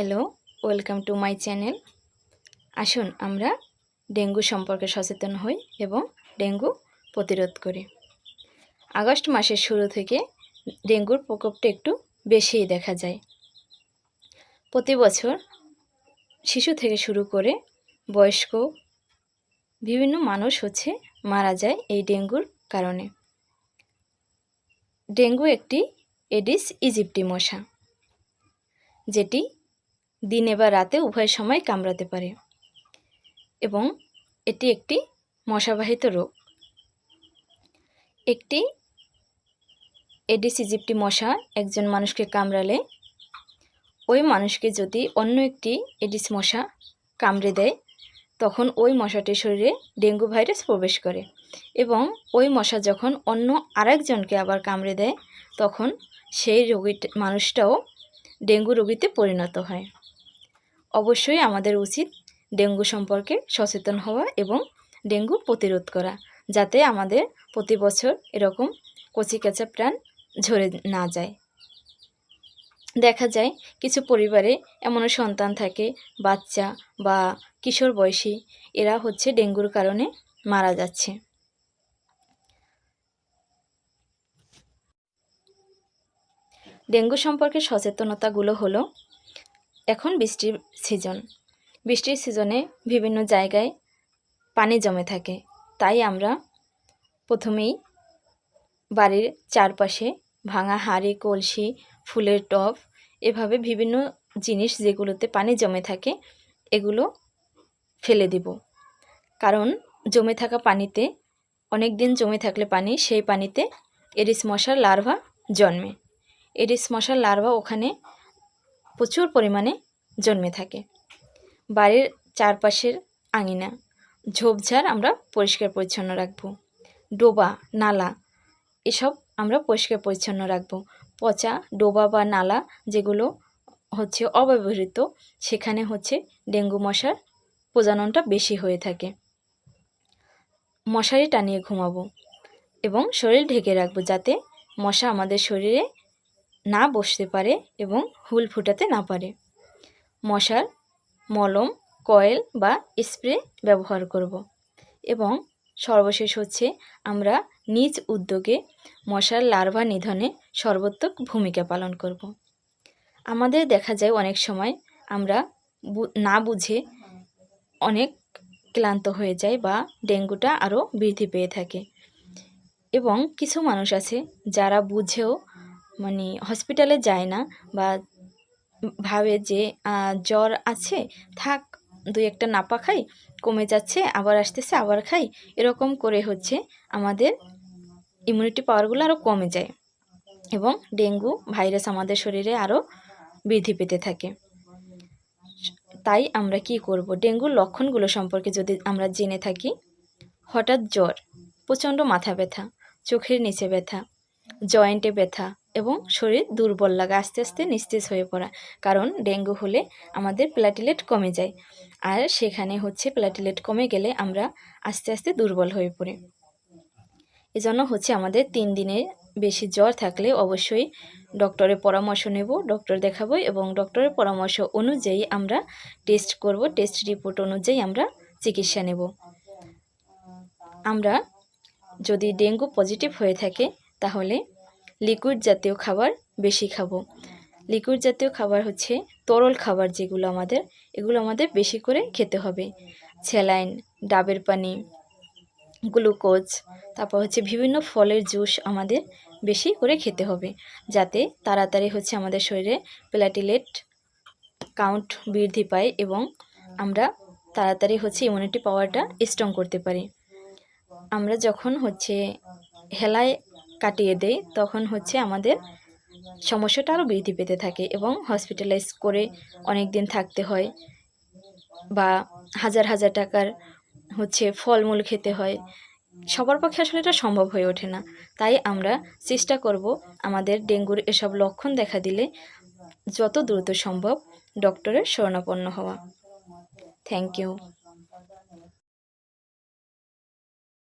Hello welcome to my channel আসুন আমরা dengue সম্পর্কে সচেতন হই এবং ডেঙ্গু প্রতিরোধ করি। আগস্ট মাসের শুরু থেকে ডেঙ্গুর প্রকোপটা একটু বেশিই দেখা যায়। প্রতি বছর শিশু থেকে শুরু করে বয়স্ক বিভিন্ন মানুষ হচ্ছে মারা যায় এই ডেঙ্গুর কারণে। ডেঙ্গু একটি এডিস ইজিপ্টি মশা, যেটি দিনে বা রাতে উভয় সময় কামড়াতে পারে। এবং এটি একটি মশাবাহিত রোগ। একটি এডিস ইজিপ্টি মশা একজন মানুষকে কামড়ালে, ওই মানুষকে যদি অন্য একটি এডিস মশা কামড়ে দেয়, তখন ওই মশাটির শরীরে ডেঙ্গু ভাইরাস প্রবেশ করে এবং ওই মশা যখন অন্য আরেকজনকে আবার কামড়ে দেয়, তখন সেই রোগী মানুষটাও ডেঙ্গু রোগীতে পরিণত হয়। অবশ্যই আমাদের উচিত ডেঙ্গু সম্পর্কে সচেতন হওয়া এবং ডেঙ্গু প্রতিরোধ করা, যাতে আমাদের প্রতি বছর এরকম কচিকাঁচা প্রাণ ঝরে না যায়। দেখা যায় কিছু পরিবারে এমনও সন্তান থাকে, বাচ্চা বা কিশোর বয়সী, এরা হচ্ছে ডেঙ্গুর কারণে মারা যাচ্ছে। ডেঙ্গু সম্পর্কে সচেতনতাগুলো হলো এখন বৃষ্টির সিজন বৃষ্টির সিজনে বিভিন্ন জায়গায় পানি জমে থাকে। তাই আমরা প্রথমেই বাড়ির চারপাশে ভাঙা হাঁড়ি, কলসি, ফুলের টব এভাবে বিভিন্ন জিনিস যেগুলোতে পানি জমে থাকে এগুলো ফেলে দিব। কারণ জমে থাকা পানিতে, অনেক দিন জমে থাকলে পানি, সেই পানিতে এরিস মশার লার্ভা জন্মে। এডিস মশার লার্ভা ওখানে প্রচুর পরিমাণে জন্মে থাকে। বাড়ির চারপাশের আঙিনা, ঝোপঝাড় আমরা পরিষ্কার পরিচ্ছন্ন রাখব। ডোবা, নালা, এসব আমরা পরিষ্কার পরিচ্ছন্ন রাখব। পচা ডোবা বা নালা যেগুলো হচ্ছে অব্যবহৃত, সেখানে হচ্ছে ডেঙ্গু মশার প্রজননটা বেশি হয়ে থাকে। মশারি টানিয়ে ঘুমাবো এবং শরীর ঢেকে রাখব যাতে মশা আমাদের শরীরে না বসতে পারে এবং হুল ফুটাতে না পারে মশার মলম, কয়েল বা স্প্রে ব্যবহার করব। এবং সর্বশেষ হচ্ছে আমরা নিজ উদ্যোগে মশার লার্ভা নিধনে সর্বোত্তক ভূমিকা পালন করব। আমাদের দেখা যায় অনেক সময় আমরা না বুঝে অনেক ক্লান্ত হয়ে যায় বা ডেঙ্গুটা আরও বৃদ্ধি পেয়ে থাকে এবং কিছু মানুষ আছে যারা বুঝেও মানে হসপিটালে যায় না বা ভাবে যে জ্বর আছে, থাক, দুই একটা নাপা খাই, কমে যাচ্ছে, আবার আসতেছে, আবার খাই, এরকম করে হচ্ছে আমাদের ইমিউনিটি পাওয়ারগুলো আরও কমে যায় এবং ডেঙ্গু ভাইরাস আমাদের শরীরে আরও বৃদ্ধি পেতে থাকে। তাই আমরা কি করব? ডেঙ্গুর লক্ষণগুলো সম্পর্কে যদি আমরা জেনে থাকি, হঠাৎ জ্বর, প্রচণ্ড মাথা ব্যথা, চোখের নিচে ব্যথা, জয়েন্টে ব্যথা এবং শরীর দুর্বল লাগা আস্তে আস্তে নিস্তেজ হয়ে পড়া। কারণ ডেঙ্গু হলে আমাদের প্ল্যাটিলেট কমে যায়। আর সেখানে হচ্ছে প্ল্যাটিলেট কমে গেলে আমরা আস্তে আস্তে দুর্বল হয়ে পড়ি। এজন্য হচ্ছে আমাদের তিন দিনের বেশি জ্বর থাকলে অবশ্যই ডক্টরের পরামর্শ নেব ডক্টর দেখাবো এবং ডক্টরের পরামর্শ অনুযায়ী আমরা টেস্ট করব টেস্ট রিপোর্ট অনুযায়ী আমরা চিকিৎসা নেব। আমরা যদি ডেঙ্গু পজিটিভ হয়ে থাকে, তাহলে লিকুইড জাতীয় খাবার বেশি খাব। লিকুইড জাতীয় খাবার হচ্ছে তরল খাবার যেগুলো আমাদের, এগুলো আমাদের বেশি করে খেতে হবে। স্যালাইন, ডাবের পানি, গ্লুকোজ, তারপর হচ্ছে বিভিন্ন ফলের জুস আমাদের বেশি করে খেতে হবে, যাতে তাড়াতাড়ি হচ্ছে আমাদের শরীরে প্ল্যাটিলেট কাউন্ট বৃদ্ধি পায় এবং আমরা তাড়াতাড়ি হচ্ছে ইমিউনিটি পাওয়ারটা স্ট্রং করতে পারি। আমরা যখন হচ্ছে হেলায় কাটিয়ে দেই, তখন হচ্ছে আমাদের সমস্যাটা আরও বৃদ্ধি পেতে থাকে এবং হসপিটালাইজ করে অনেক দিন থাকতে হয় বা হাজার হাজার টাকার হচ্ছে ফলমূল খেতে হয়। সবার পক্ষে আসলে এটা সম্ভব হয়ে ওঠে না। তাই আমরা চেষ্টা করব আমাদের ডেঙ্গুর এসব লক্ষণ দেখা দিলে যত দ্রুত সম্ভব ডক্টরের শরণাপন্ন হওয়া। Thank you